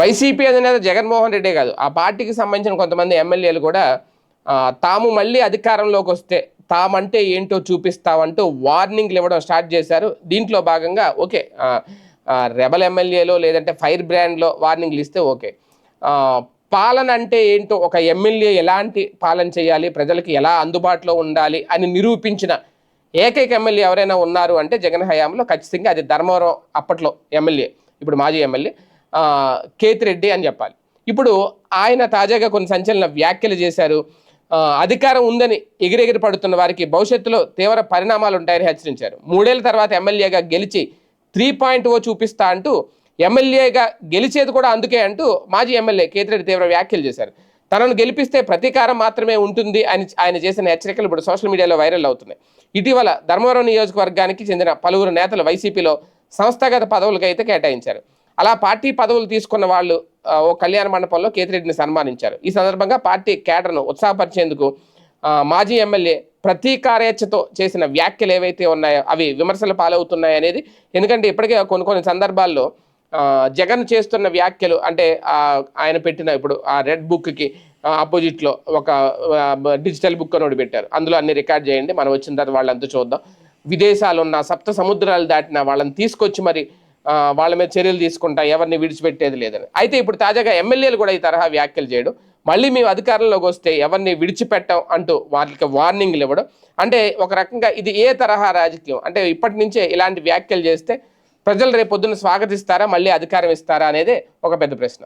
YCP అధినేత జగన్మోహన్ రెడ్డే కాదు. ఆ పార్టీకి సంబంధించిన కొంతమంది ఎమ్మెల్యేలు కూడా తాము మళ్ళీ అధికారంలోకి వస్తే తామంటే ఏంటో చూపిస్తామంటూ వార్నింగ్లు ఇవ్వడం స్టార్ట్ చేశారు. దీంట్లో భాగంగా ఓకే రెబల్ ఎమ్మెల్యేలో లేదంటే ఫైర్ బ్రాండ్లో వార్నింగ్లు ఇస్తే ఓకే. పాలన అంటే ఏంటో ఒక ఎమ్మెల్యే ఎలాంటి పాలన చేయాలి ప్రజలకి ఎలా అందుబాటులో ఉండాలి అని నిరూపించిన ఏకైక ఎమ్మెల్యే ఎవరైనా ఉన్నారు అంటే జగన్ హయాంలో ఖచ్చితంగా అది ధర్మవరం అప్పట్లో ఎమ్మెల్యే ఇప్పుడు మాజీ ఎమ్మెల్యే. ఆ, కేతిరెడ్డి అని చెప్పాలి. ఇప్పుడు ఆయన తాజాగా కొన్ని సంచలన వ్యాఖ్యలు చేశారు. అధికారం ఉందని ఎగిరెగిరి పడుతున్న వారికి భవిష్యత్తులో తీవ్ర పరిణామాలు ఉంటాయని హెచ్చరించారు. మూడేళ్ళ తర్వాత ఎమ్మెల్యేగా గెలిచి త్రీ పాయింట్ ఓ చూపిస్తా అంటూ ఎమ్మెల్యేగా గెలిచేది కూడా అందుకే అంటూ మాజీ ఎమ్మెల్యే కేతిరెడ్డి తీవ్ర వ్యాఖ్యలు చేశారు. తనను గెలిపిస్తే ప్రతీకారం మాత్రమే ఉంటుంది అని ఆయన చేసిన హెచ్చరికలు ఇప్పుడు సోషల్ మీడియాలో వైరల్ అవుతున్నాయి. ఇటీవల ధర్మవరం నియోజకవర్గానికి చెందిన పలువురు నేతలు వైసీపీలో సంస్థాగత పదవులకు అయితే కేటాయించారు. అలా పార్టీ పదవులు తీసుకున్న వాళ్ళు ఓ కళ్యాణ మండపంలో కేతిరెడ్డిని సన్మానించారు. ఈ సందర్భంగా పార్టీ కేడర్ను ఉత్సాహపరిచేందుకు మాజీ ఎమ్మెల్యే ప్రతీకారేచ్ఛతో చేసిన వ్యాఖ్యలు ఏవైతే ఉన్నాయో అవి విమర్శల పాలవుతున్నాయి అనేది ఎందుకంటే ఇప్పటికే కొన్ని కొన్ని సందర్భాల్లో జగన్ చేస్తున్న వ్యాఖ్యలు అంటే ఆయన పెట్టిన ఇప్పుడు ఆ రెడ్ బుక్కి ఆపోజిట్లో ఒక డిజిటల్ బుక్ అని ఒకటి పెట్టారు. అందులో అన్ని రికార్డ్ చేయండి మనం వచ్చిన తర్వాత వాళ్ళంతా చూద్దాం. విదేశాలు ఉన్న సప్త సముద్రాలు దాటిన వాళ్ళని తీసుకొచ్చి మరి వాళ్ళ మీద చర్యలు తీసుకుంటా ఎవరిని విడిచిపెట్టేది లేదని. అయితే ఇప్పుడు తాజాగా ఎమ్మెల్యేలు కూడా ఈ తరహా వ్యాఖ్యలు చేయడం. మళ్ళీ మేము అధికారంలోకి వస్తే ఎవరిని విడిచిపెట్టాం అంటూ వాళ్ళకి వార్నింగ్లు ఇవ్వడం. అంటే ఒక రకంగా ఇది ఏ తరహా రాజకీయం? అంటే ఇప్పటి నుంచే ఇలాంటి వ్యాఖ్యలు చేస్తే ప్రజలు రేపు పొద్దున్న స్వాగతిస్తారా మళ్ళీ అధికారం ఇస్తారా అనేది ఒక పెద్ద ప్రశ్న.